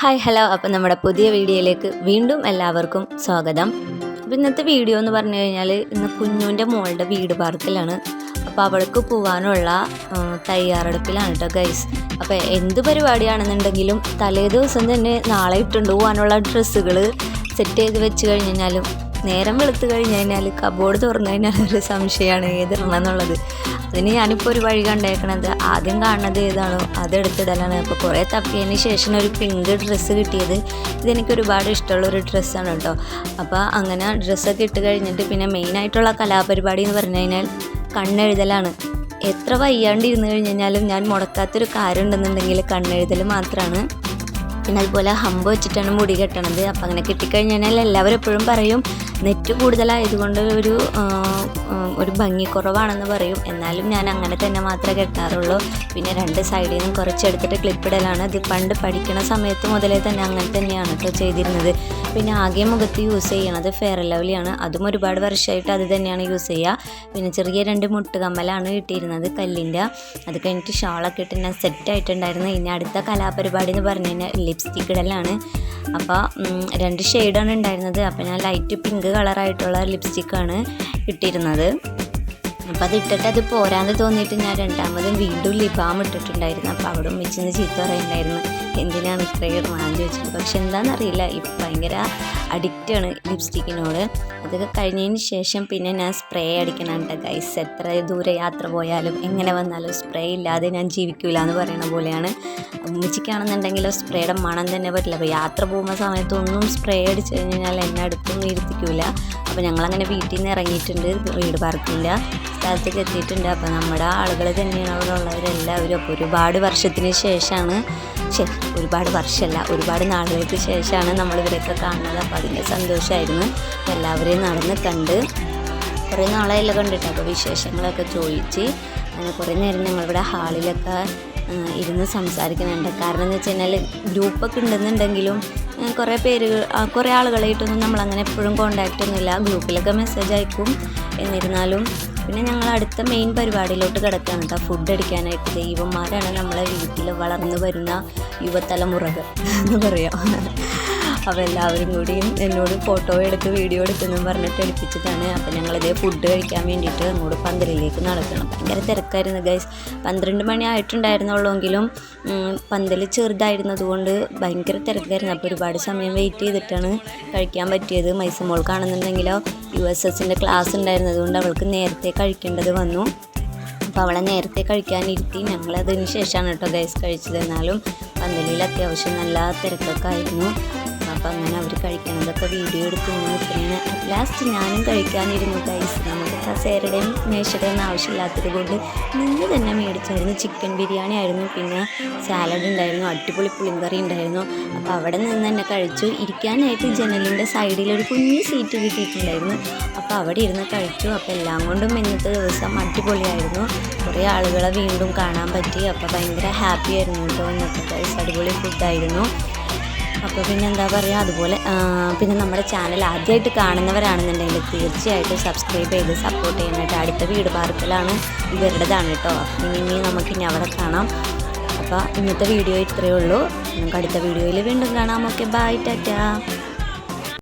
Hi hello. അപ്പം നമ്മുടെ പുതിയ വീഡിയോയിലേക്ക് വീണ്ടും എല്ലാവർക്കും സ്വാഗതം. അപ്പം ഇന്നത്തെ വീഡിയോ എന്ന് പറഞ്ഞു കഴിഞ്ഞാൽ ഇന്ന് കുഞ്ഞുവിന്റെ മോളുടെ വീട് പാർക്കിലാണ്. അപ്പോൾ അവൾക്ക് പോകാനുള്ള തയ്യാറെടുപ്പിലാണ് കേട്ടോ ഗൈസ് അപ്പോൾ എന്ത് പരിപാടിയാണെന്നുണ്ടെങ്കിലും തലേ ദിവസം തന്നെ നാളെ ഇട്ടുകൊണ്ട് പോകാനുള്ള ഡ്രസ്സുകൾ സെറ്റ് ചെയ്ത് വെച്ച് കഴിഞ്ഞ് കഴിഞ്ഞാലും നേരം വെളുത്തു കഴിഞ്ഞ് കഴിഞ്ഞാൽ കബോർഡ് തുറന്നു കഴിഞ്ഞാൽ ഒരു സംശയമാണ് ഏതിടണം എന്നുള്ളത് അതിന് ഞാനിപ്പോൾ ഒരു വഴി കണ്ടേക്കണത്. ആദ്യം കാണുന്നത് ഏതാണോ അതെടുത്തിടലാണ്. അപ്പോൾ കുറേ തപ്പിയതിന് ശേഷം ഒരു പിങ്ക് ഡ്രസ്സ് കിട്ടിയത്. ഇതെനിക്ക് ഒരുപാട് ഇഷ്ടമുള്ള ഒരു ഡ്രസ്സാണ് കേട്ടോ അപ്പോൾ അങ്ങനെ ഡ്രസ്സൊക്കെ ഇട്ട് കഴിഞ്ഞിട്ട് പിന്നെ മെയിനായിട്ടുള്ള കലാപരിപാടി എന്ന് പറഞ്ഞു കഴിഞ്ഞാൽ കണ്ണെഴുതലാണ്. എത്ര വയ്യാണ്ട് ഇരുന്ന് കഴിഞ്ഞ് കഴിഞ്ഞാലും ഞാൻ മുടക്കാത്തൊരു കാര്യം ഉണ്ടെന്നുണ്ടെങ്കിൽ കണ്ണെഴുതൽ മാത്രമാണ് പിന്നെ അതുപോലെ ഹമ്പ് വെച്ചിട്ടാണ് മുടി കെട്ടണത്. അപ്പം അങ്ങനെ കിട്ടിക്കഴിഞ്ഞാൽ എല്ലാവരും എപ്പോഴും പറയും നെറ്റ് കൂടുതലായതുകൊണ്ട് ഒരു ഒരു ഭംഗി ഒരു ഭംഗിക്കുറവാണെന്ന് പറയും. എന്നാലും ഞാൻ അങ്ങനെ തന്നെ മാത്രമേ കെട്ടാറുള്ളൂ. പിന്നെ രണ്ട് സൈഡിൽ നിന്നും കുറച്ചെടുത്തിട്ട് ക്ലിപ്പിടലാണ് ഇത് പണ്ട് പഠിക്കുന്ന സമയത്ത് മുതലേ തന്നെ അങ്ങനെ തന്നെയാണ് കേട്ടോ ചെയ്തിരുന്നത്. പിന്നെ ആകെ മുഖത്ത് യൂസ് ചെയ്യണത് ഫെയർ ലവ്ലിയാണ് അതും ഒരുപാട് വർഷമായിട്ട് അത് തന്നെയാണ് യൂസ് ചെയ്യുക പിന്നെ ചെറിയ രണ്ട് മുട്ടുകമ്മലാണ് കിട്ടിയിരുന്നത് കല്ലിന്റെ അത് കഴിഞ്ഞിട്ട് ഷാളൊക്കെ ഇട്ട് ഞാൻ സെറ്റ് ആയിട്ടുണ്ടായിരുന്നു. ഇനി അടുത്ത കലാപരിപാടി എന്ന് പറഞ്ഞു കഴിഞ്ഞാൽ ലിപ്സ്റ്റിക് ഇടലാണ്. അപ്പോൾ രണ്ട് ഷെയ്ഡാണ് ഉണ്ടായിരുന്നത്. അപ്പോൾ ഞാൻ ലൈറ്റ് പിങ്ക് കളറായിട്ടുള്ള ലിപ്സ്റ്റിക്കാണ് ഇട്ടിരുന്നത്. അപ്പോൾ അത് ഇട്ടിട്ട് അത് പോരാന്ന് തോന്നിയിട്ട് ഞാൻ രണ്ടാമതും വീണ്ടും ലിബാം ഇട്ടിട്ടുണ്ടായിരുന്നു. അപ്പോൾ അവിടെ ഉമ്മിച്ചിന്ന് ചീത്ത പറയുന്നുണ്ടായിരുന്നു. എന്തിനാണ് ഇത്രയും റാൻ ചോദിച്ചത്? പക്ഷെ എന്താണെന്നറിയില്ല ഇപ്പം ഭയങ്കര അഡിക്റ്റാണ് ലിപ്സ്റ്റിക്കിനോട്. അതൊക്കെ കഴിഞ്ഞതിന് ശേഷം പിന്നെ ഞാൻ സ്പ്രേ അടിക്കണം കേട്ടോ ഗൈസ് എത്ര ദൂരെ യാത്ര പോയാലും എങ്ങനെ വന്നാലും സ്പ്രേ ഇല്ലാതെ ഞാൻ ജീവിക്കില്ല എന്ന് പറയുന്ന പോലെയാണ്. ഉമ്മച്ചിക്കാണെന്നുണ്ടെങ്കിലോ സ്പ്രേയുടെ മണം തന്നെ പറ്റില്ല. അപ്പോൾ യാത്ര പോകുന്ന സമയത്തൊന്നും സ്പ്രേ അടിച്ചു കഴിഞ്ഞാൽ എന്നെ അടുത്തൊന്നും ഇരുത്തിക്കില്ല അപ്പോൾ ഞങ്ങളങ്ങനെ വീട്ടിൽ നിന്ന് ഇറങ്ങിയിട്ടുണ്ട്. വീട് പറക്കില്ല സ്ഥലത്തേക്ക് എത്തിയിട്ടുണ്ട്. അപ്പോൾ നമ്മുടെ ആളുകൾ തന്നെയാണ് അവിടെ ഉള്ളവരെല്ലാവരും അപ്പോൾ ഒരുപാട് വർഷത്തിന് ശേഷമാണ് ശരി ഒരുപാട് വർഷമല്ല ഒരുപാട് നാളുകൾക്ക് ശേഷമാണ് നമ്മൾ ഇവരെയൊക്കെ കാണുന്നത്. അപ്പോൾ അതിന്റെ സന്തോഷമായിരുന്നു എല്ലാവരെയും നടന്ന് കണ്ട് കുറേ നാളായല്ലോ കണ്ടിട്ട്. അപ്പോൾ വിശേഷങ്ങളൊക്കെ ചോദിച്ച് അങ്ങനെ കുറേ നേരം ഞങ്ങളിവിടെ ഹാളിലൊക്കെ ഇരുന്ന് സംസാരിക്കുന്നുണ്ട്. കാരണം എന്ന് വെച്ച് കഴിഞ്ഞാൽ ഗ്രൂപ്പൊക്കെ ഉണ്ടെന്നുണ്ടെങ്കിലും കുറേ പേര് കുറേ ആളുകളായിട്ടൊന്നും നമ്മൾ അങ്ങനെ എപ്പോഴും കോണ്ടാക്റ്റ് ഒന്നുമില്ല. ഗ്രൂപ്പിലൊക്കെ മെസ്സേജ് അയക്കും. എന്നിരുന്നാലും പിന്നെ ഞങ്ങൾ അടുത്ത മെയിൻ പരിപാടിയിലോട്ട് കിടക്കുകയാണ് കേട്ടോ. ഫുഡ് അടിക്കാനായിട്ട്. ദൈവന്മാരാണ് നമ്മളെ വീട്ടിൽ വളർന്നു വരുന്ന യുവതലമുറകൾ എന്ന് പറയാം. അപ്പോൾ എല്ലാവരും എന്നോട് ഫോട്ടോ എടുത്ത് വീഡിയോ എടുക്കുന്നു പറഞ്ഞിട്ട് എടുപ്പിച്ചതാണ് അപ്പോൾ ഞങ്ങളിതേ ഫുഡ് കഴിക്കാൻ വേണ്ടിയിട്ട് അങ്ങോട്ട് പന്തലിലേക്ക് നടക്കണം. ഭയങ്കര തിരക്കായിരുന്നു ഗൈസ് പന്ത്രണ്ട് മണി ആയിട്ടുണ്ടായിരുന്നുള്ളൂങ്കിലും പന്തൽ ചെറുതായിരുന്നതുകൊണ്ട് ഭയങ്കര തിരക്കായിരുന്നു. അപ്പോൾ ഒരുപാട് സമയം വെയിറ്റ് ചെയ്തിട്ടാണ് കഴിക്കാൻ പറ്റിയത്. മൈസമോൾ കാണുന്നുണ്ടെങ്കിലോ യു എസ് എസിന്റെ ക്ലാസ് ഉണ്ടായിരുന്നതുകൊണ്ട് അവൾക്ക് നേരത്തെ കഴിക്കേണ്ടത് വന്നു. അപ്പോൾ അവളെ നേരത്തെ കഴിക്കാനിരുത്തി. ഞങ്ങളതിന് ശേഷമാണ് കേട്ടോ ഗൈസ് കഴിച്ചത്. എന്നാലും പന്തലിൽ അത്യാവശ്യം നല്ല തിരക്കൊക്കെ ആയിരുന്നു. അപ്പോൾ അങ്ങനെ അവർ കഴിക്കണതൊക്കെ വീഡിയോ എടുത്ത് നിൽക്കുകയാണ് ലാസ്റ്റ് ഞാനും കഴിക്കാനിരുന്നു ഗൈസ് നമുക്ക് കസേരയുടെയും മേശയുടെയും ആവശ്യമില്ലാത്തത് കൊണ്ട് നിന്ന് തന്നെ മേടിച്ചായിരുന്നു. ചിക്കൻ ബിരിയാണി ആയിരുന്നു. പിന്നെ സാലഡ് ഉണ്ടായിരുന്നു. അടിപൊളി പുളിങ്കറി ഉണ്ടായിരുന്നു. അപ്പോൾ അവിടെ നിന്ന് തന്നെ കഴിച്ചു. ഇരിക്കാനായിട്ട് ജനലിന്റെ സൈഡിൽ ഒരു കുഞ്ഞു സീറ്റ് കിട്ടിയിട്ടുണ്ടായിരുന്നു. അപ്പോൾ അവിടെ ഇരുന്ന് കഴിച്ചു. അപ്പോൾ എല്ലാം കൊണ്ടും ഇന്നത്തെ ദിവസം അടിപൊളിയായിരുന്നു. കുറേ ആളുകളെ വീണ്ടും കാണാൻ പറ്റി. അപ്പോൾ ഭയങ്കര ഹാപ്പി ആയിരുന്നു കേട്ടോ ഇന്നത്തെ അടിപൊളി ഫുഡായിരുന്നു അപ്പോൾ പിന്നെ എന്താ പറയുക അതുപോലെ പിന്നെ നമ്മുടെ ചാനൽ ആദ്യമായിട്ട് കാണുന്നവരാണെന്നുണ്ടെങ്കിൽ തീർച്ചയായിട്ടും സബ്സ്ക്രൈബ് ചെയ്ത് സപ്പോർട്ട് ചെയ്യാനായിട്ട് അടുത്ത വീട് പാർക്കലാണ് ഇവരുടേതാണ് കേട്ടോ ഇനി ഇനി നമുക്ക് ഇനി അവിടെ കാണാം. അപ്പോൾ ഇന്നത്തെ വീഡിയോ ഇത്രയേ ഉള്ളൂ. നമുക്ക് അടുത്ത വീഡിയോയിൽ വീണ്ടും കാണാം. Okay bye tata.